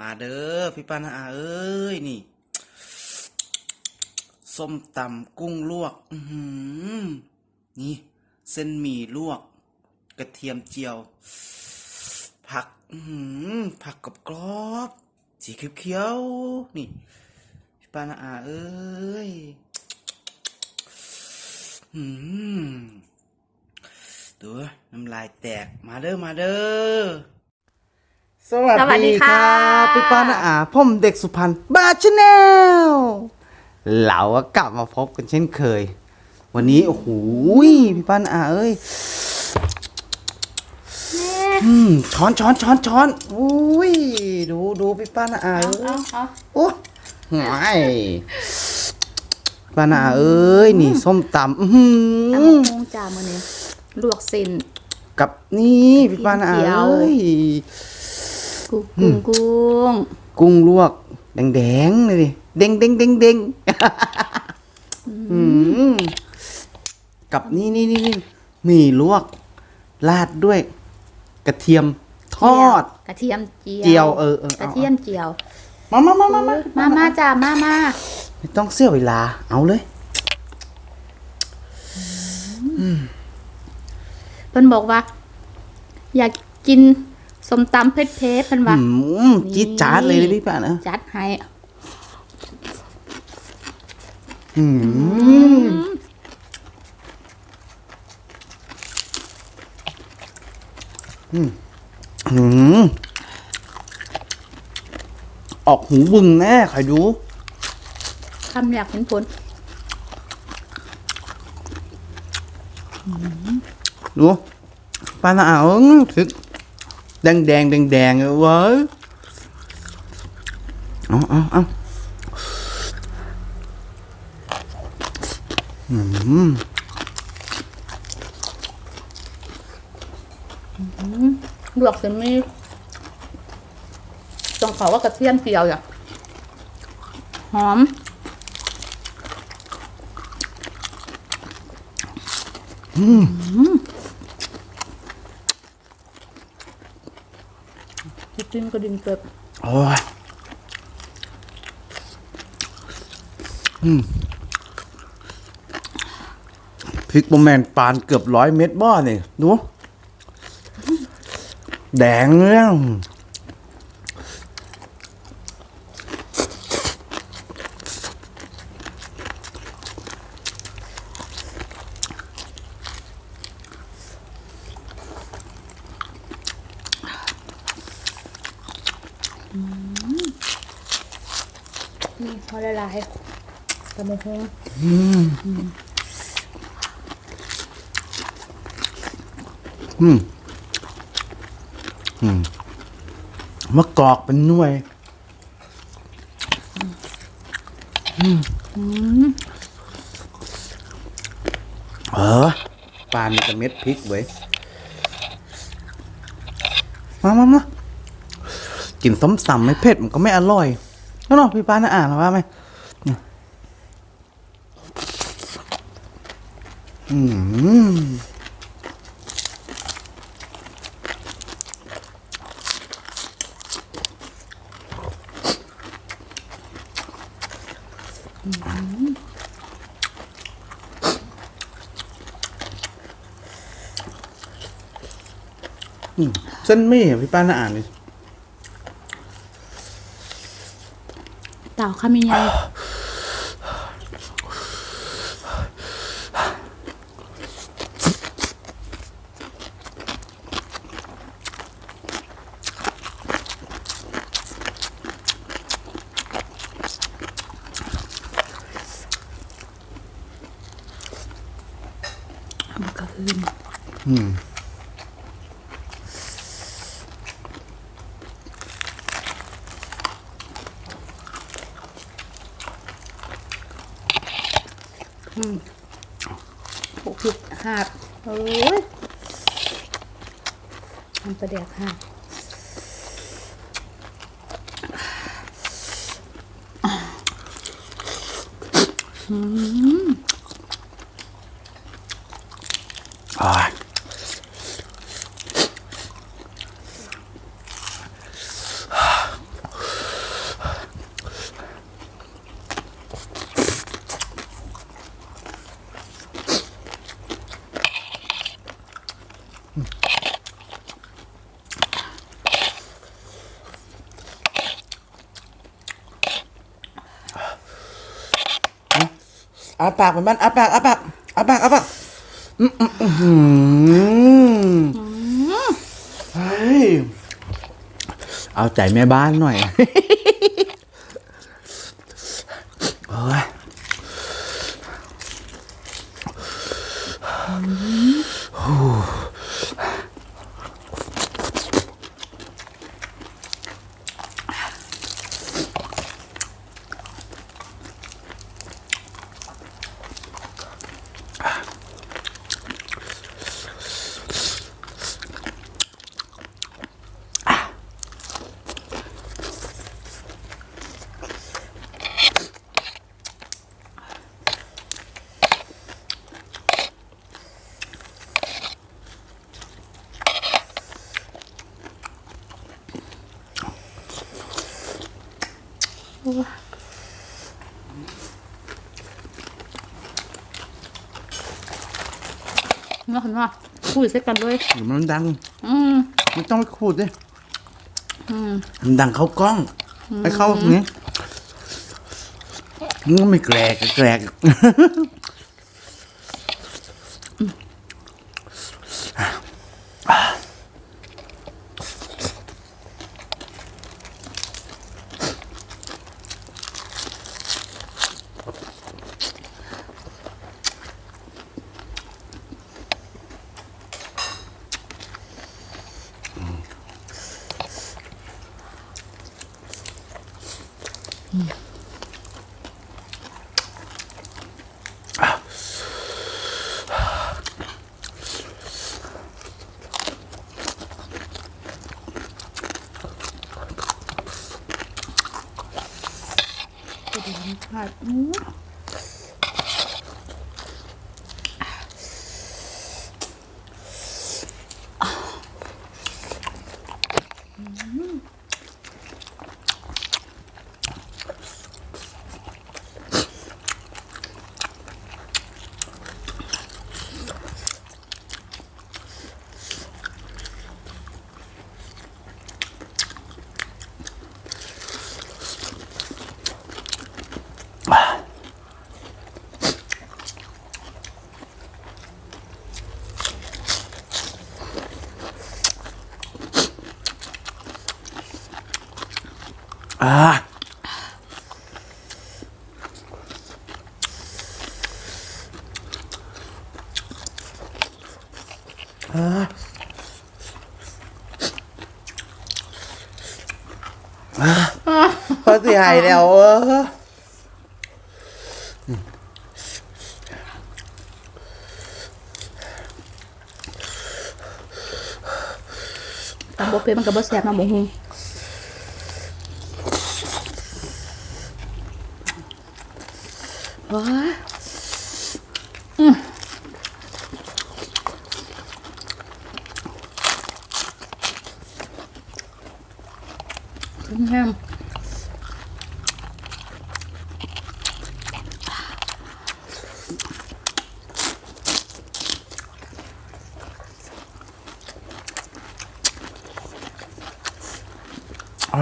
มาเด้อพี่ป้านาอาเอ้ยนี่ส้มตำกุ้งลวก อืนี่ เส้นหมี่ลวก กระเทียมเจียว ผัก อืผักกรอบกรอบสีเขียวๆนี่พี่ป้านาอาเอ้ยอืมดูน้ำลายแตกมาเด้อมาเด้อ สวัสสวัสดีดีคค่ะ รับพี่ป้านาอาผมเด็กสุพรรณบาชแนลเราก็กลับมาพบกันเช่นเคย วันนี้โอ้โหพี่ป้านาอาเอ้ยอืมช้อนช้อนช้อนช้อนอุ้ยดูดูพี่ป้านาอาเอาเอ้เอายเอาโอ้หงายป้านาอาเอ้ย นี่ส้มตำอื้อหืตำอบักหุ่งจ้ามื้อนี้ลวกเส้น กับนี่พี่ป้านาอาเจียวเอ้ย กุ้งกุ้งกุ้งกุ้งลวก แดงๆเลยดิเด้งเด้งเด้งเด้งอืมกับนี่นี่นี่นี่หมี่ลวก ราดด้วย กระเทียมทอด กระเทียมเจียวเจียวเออเออเอากระเทียมเจียวมามามามามามามาจ้ามามาไม่ต้องเสียเวลา เอาเลยเพิ่นบอกว่า อยากกิน ส้มตำเผ็ดๆเพิ่นว่าอืมจี๊ดจ๊าดเลยเลยพี่ป้านะจัดให้อืมอืมออกหูบึงแน่ใครดูคำอยากเห็นผลดูปลาหนาวถึก แดงแดงแดงแดงๆเว้ยเอาเอาเอาอืมลวกเส้นมีตรงเขาว่ากระเทียมเจียวอะหอม อืม จิ้มกระดิ่งเป็ดโอ้ยอืมพริกบะแมนปานเกือบร้อยเม็ดบ้อนี่ดูแดงเลย นี่พอละลายตะมงงอืมอืมมะกอกเป็นหน่วยเออปลามีแต่เม็ดพริกเว้ย มามามา กินส้มตำไม่เผ็ดมันก็ไม่อร่อยแล้วเนาะพี่ป้าน่าอ่านหรอว่าไหมเนี่อืมอืมเส้นหมี่อะพี่ป้าน่าอ่านเลย เต่าข้ามีไงมันก็คืออืม ผูกผิดหักโอ้ยมันประเดี๋ยวหักอ่ อาปากเหมือนมันอาปากอาปากอาปากอาปากอืมอืมอื้อหือเฮ้ยเอาใจแม่บ้านหน่อย โอ้ย เนาะเนาะคุยใส่กันเลยเดี๋ยวมันดัง อืมไม่ต้องไปขูดดิอืมมันดังเข้ากล้องไปเข้าอย่างนี้มันก็ไม่แกรกแกรก ค่ะ อืมอ่าอ่าอ่าพอสิหายแล้วเออตำบ่เป็นมันก็บ่แซ่บนะบ่ฮู้ว้าอืมแห้ง อ่า อ่า แซ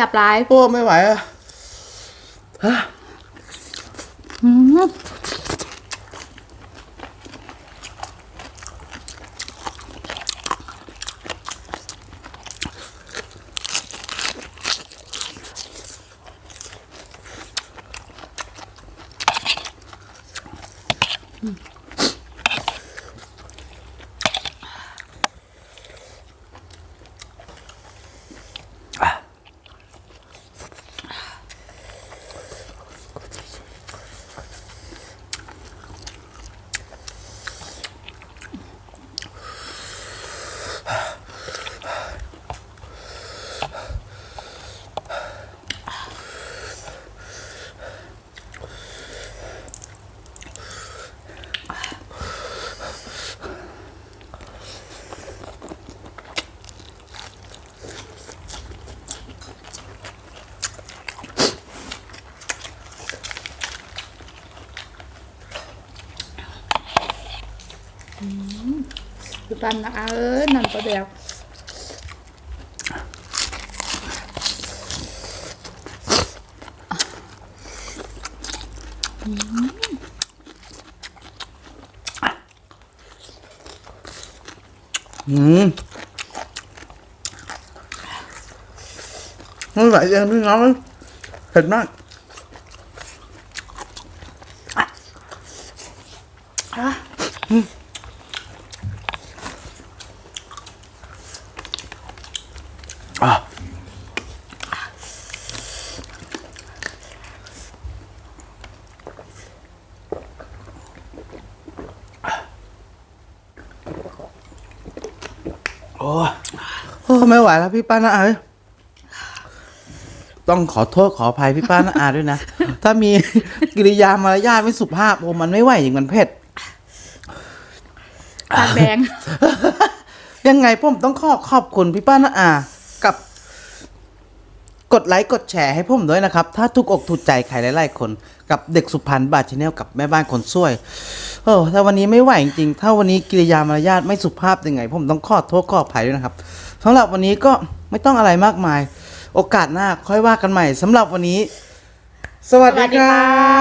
่บหลาย โอ้ไม่ไหวอะ Mm. คือปันนะเอ้ยนั่นก็เดียวอืมไม่ไหวเองพี่น้องเผ็ดมากอะ โอ้ยโอ้ไม่ไหวแล้วพี่ป้านะอาเอ้ยต้องขอโทษขออภัยพี่ป้านะอาด้วยนะ ถ้ามีกิริยามารยาทไม่สุภาพโอ้มันไม่ไหวจริงมันเผ็ด ปากแดง ยังไงผมต้องขอขอบคุณพี่ป้านะอา กับ กดไลค์กดแชร์ให้ผมด้วยนะครับ ถ้าทุกอกถูกใจใครหลายๆคนกับเด็กสุพรรณบาทชแนลกับแม่บ้านคนสวยโอ้ถ้าวันนี้ไม่ไหวจริงๆถ้าวันนี้กิริยามารยาทไม่สุภาพยังไง ผมต้องขอโทษขออภัยด้วยนะครับสำหรับวันนี้ก็ไม่ต้องอะไรมากมาย โอกาสหน้าค่อยว่ากันใหม่สำหรับวันนี้ สวัสดีครับ